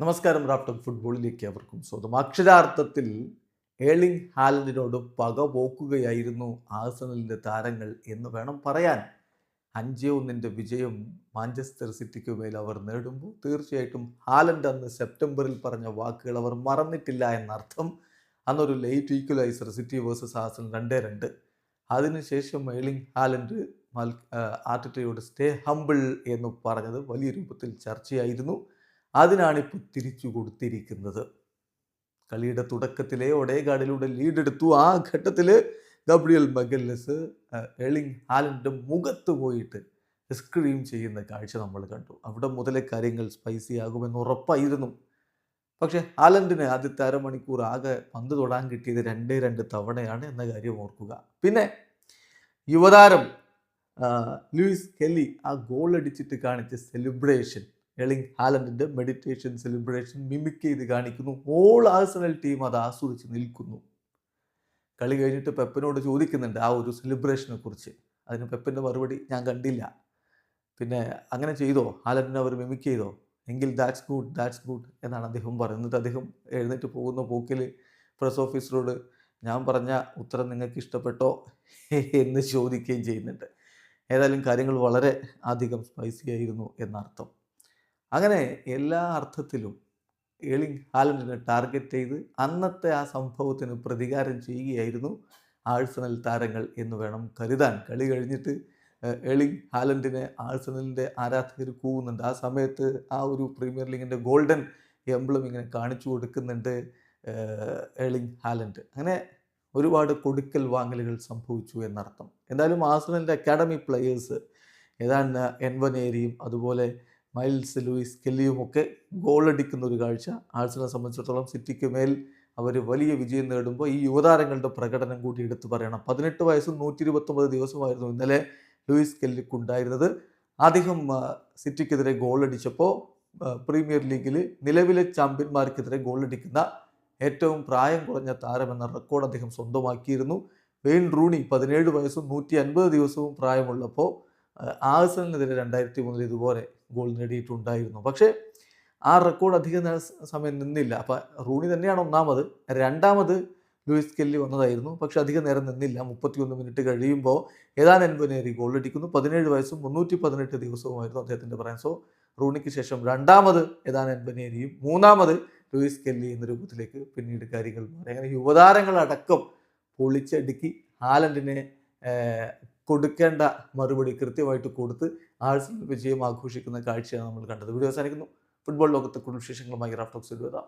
നമസ്കാരം റാഫ്റ്റർ ഫുട്ബോളിലേക്ക് അവർക്കും സ്വന്തം അക്ഷരാർത്ഥത്തിൽ ഏളിംഗ് ഹാലൻഡിനോട് പക പോക്കുകയായിരുന്നു ആഴ്സണലിന്റെ താരങ്ങൾ എന്ന് വേണം പറയാൻ. അഞ്ച് ഒന്നിന്റെ വിജയം മാഞ്ചസ്റ്റർ സിറ്റിക്ക് മേൽ അവർ നേടുമ്പോൾ തീർച്ചയായിട്ടും ഹാലൻഡ് അന്ന് സെപ്റ്റംബറിൽ പറഞ്ഞ വാക്കുകൾ അവർ മറന്നിട്ടില്ല എന്നർത്ഥം. അന്നൊരു late equalizer city versus Arsenal രണ്ടേ രണ്ട്. അതിനുശേഷം ഏളിംഗ് ഹാലൻഡ് മൽ ആർട്ടിറ്റയോട് സ്റ്റേ ഹമ്പിൾ എന്ന് പറഞ്ഞത് വലിയ രൂപത്തിൽ ചർച്ചയായിരുന്നു. അതിനാണിപ്പോൾ തിരിച്ചു കൊടുത്തിരിക്കുന്നത്. കളിയുടെ തുടക്കത്തിലെ ഒടേഗാർഡിലൂടെ ലീഡ് എടുത്തു ആ ഘട്ടത്തിൽ ഗബ്രിയൽ മഗല്ലസ് എളിങ് ഹാലന്റെ മുഖത്ത് പോയിട്ട് സ്ക്രീം ചെയ്യുന്ന കാഴ്ച നമ്മൾ കണ്ടു. അവിടെ മുതലേ കാര്യങ്ങൾ സ്പൈസി ആകുമെന്ന് ഉറപ്പായിരുന്നു. പക്ഷേ ഹാലൻഡിന് ആദ്യത്തെ അരമണിക്കൂർ ആകെ പന്ത് തൊടാൻ കിട്ടിയത് രണ്ടേ രണ്ട് തവണയാണ് എന്ന കാര്യം ഓർക്കുക. പിന്നെ യുവതാരം ലൂയിസ് കെല്ലി ആ ഗോൾ അടിച്ചിട്ട് കാണിച്ച സെലിബ്രേഷൻ എളിങ് ഹാലൻഡിന്റെ മെഡിറ്റേഷൻ സെലിബ്രേഷൻ മിമിക് ചെയ്ത് കാണിക്കുന്നു. ഓൾ ആഴ്സണൽ ടീം അത് ആസ്വദിച്ച് നിൽക്കുന്നു. കളി കഴിഞ്ഞിട്ട് പെപ്പനോട് ചോദിക്കുന്നുണ്ട് ആ ഒരു സെലിബ്രേഷനെ കുറിച്ച്. അതിന് പെപ്പന്റെ മറുപടി ഞാൻ കണ്ടില്ല. പിന്നെ അങ്ങനെ ചെയ്തോ? ഹാലൻഡിനെ അവർ മിമിക് ചെയ്തോ? എങ്കിൽ ദാറ്റ്സ് ഗുഡ് ദാറ്റ്സ് ഗുഡ് എന്നാണ് അദ്ദേഹം പറയുന്നത്. അദ്ദേഹം എഴുന്നേറ്റ് പോകുന്ന പോക്കിൽ പ്രസ് ഓഫീസറോട് ഞാൻ പറഞ്ഞ ഉത്തരം നിങ്ങൾക്ക് ഇഷ്ടപ്പെട്ടോ എന്ന് ചോദിക്കുകയും ചെയ്യുന്നുണ്ട്. ഏതായാലും കാര്യങ്ങൾ വളരെ അധികം സ്പൈസി ആയിരുന്നു എന്നർത്ഥം. അങ്ങനെ എല്ലാ അർത്ഥത്തിലും എളിങ് ഹാലൻഡിനെ ടാർഗറ്റ് ചെയ്ത് അന്നത്തെ ആ സംഭവത്തിന് പ്രതികാരം ചെയ്യുകയായിരുന്നു ആഴ്സണൽ താരങ്ങൾ എന്ന് വേണം കരുതാൻ. കളി കഴിഞ്ഞിട്ട് എളിങ് ഹാലൻഡിനെ ആഴ്സണലിന്റെ ആരാധകർ കൂവുന്നുണ്ട്. ആ സമയത്ത് ആ ഒരു പ്രീമിയർ ലീഗിന്റെ ഗോൾഡൻ എംബ്ലം ഇങ്ങനെ കാണിച്ചു കൊടുക്കുന്നുണ്ട് എളിങ് ഹാലൻഡ് അങ്ങനെ ഒരുപാട് കൊടുക്കൽ വാങ്ങലുകൾ സംഭവിച്ചു എന്നർത്ഥം. എന്തായാലും ആഴ്സണലിന്റെ അക്കാഡമി പ്ലെയേഴ്സ് ഏതാണ്ട് എൻവനേരിയും അതുപോലെ മൈൽസ് ലൂയിസ് കെല്ലിയും ഒക്കെ ഗോളടിക്കുന്ന ഒരു കാഴ്ച. ആഴ്സണെ സംബന്ധിച്ചിടത്തോളം സിറ്റിക്ക് മേൽ അവർ വലിയ വിജയം നേടുമ്പോൾ ഈ യുവതാരങ്ങളുടെ പ്രകടനം കൂടി എടുത്തു പറയണം. പതിനെട്ട് വയസ്സും നൂറ്റി ഇരുപത്തൊമ്പത് ദിവസമായിരുന്നു ഇന്നലെ ലൂയിസ് കെല്ലിക്കുണ്ടായിരുന്നത്. അദ്ദേഹം സിറ്റിക്കെതിരെ ഗോളടിച്ചപ്പോൾ പ്രീമിയർ ലീഗിൽ നിലവിലെ ചാമ്പ്യന്മാർക്കെതിരെ ഗോളടിക്കുന്ന ഏറ്റവും പ്രായം കുറഞ്ഞ താരമെന്ന റെക്കോർഡ് അദ്ദേഹം സ്വന്തമാക്കിയിരുന്നു. വെയിൻ റൂണി പതിനേഴ് വയസ്സും നൂറ്റി അൻപത് ദിവസവും പ്രായമുള്ളപ്പോൾ ആഴ്സണലിനെതിരെ രണ്ടായിരത്തി മൂന്നിൽ ഇതുപോലെ ഗോൾ നേടിയിട്ടുണ്ടായിരുന്നു. പക്ഷേ ആ റെക്കോർഡ് അധികം സമയം നിന്നില്ല. അപ്പം റൂണി തന്നെയാണ് ഒന്നാമത്. രണ്ടാമത് ലൂയിസ് കെല്ലി വന്നതായിരുന്നു. പക്ഷേ അധികം നേരം നിന്നില്ല. മുപ്പത്തിയൊന്ന് മിനിറ്റ് കഴിയുമ്പോൾ ഏതാനും എൻപനേരി ഗോൾ അടിക്കുന്നു. പതിനേഴ് വയസ്സും മുന്നൂറ്റി പതിനെട്ട് ദിവസവുമായിരുന്നു അദ്ദേഹത്തിന്റെ പറയാൻ സോ റൂണിക്ക് ശേഷം രണ്ടാമത് ഏതാനും എൻപനേരിയും മൂന്നാമത് ലൂയിസ് കെല്ലി എന്ന രൂപത്തിലേക്ക് പിന്നീട് കാര്യങ്ങൾ അങ്ങനെ യുവതാരങ്ങളടക്കം പൊളിച്ചടുക്കി ഹാലൻഡിനെ കൊടുക്കേണ്ട മറുപടി കൃത്യമായിട്ട് കൊടുത്ത് ആഴ്സണൽ വിജയം ആഘോഷിക്കുന്ന കാഴ്ചയാണ് നമ്മൾ കണ്ടത്. വീഡിയോ അവസാനിക്കുന്നു. ഫുട്ബോൾ ലോകത്തെ കുടുംബ വിശേഷങ്ങളുമായി റാഫ്റ്റോക്സ് എഴുതാം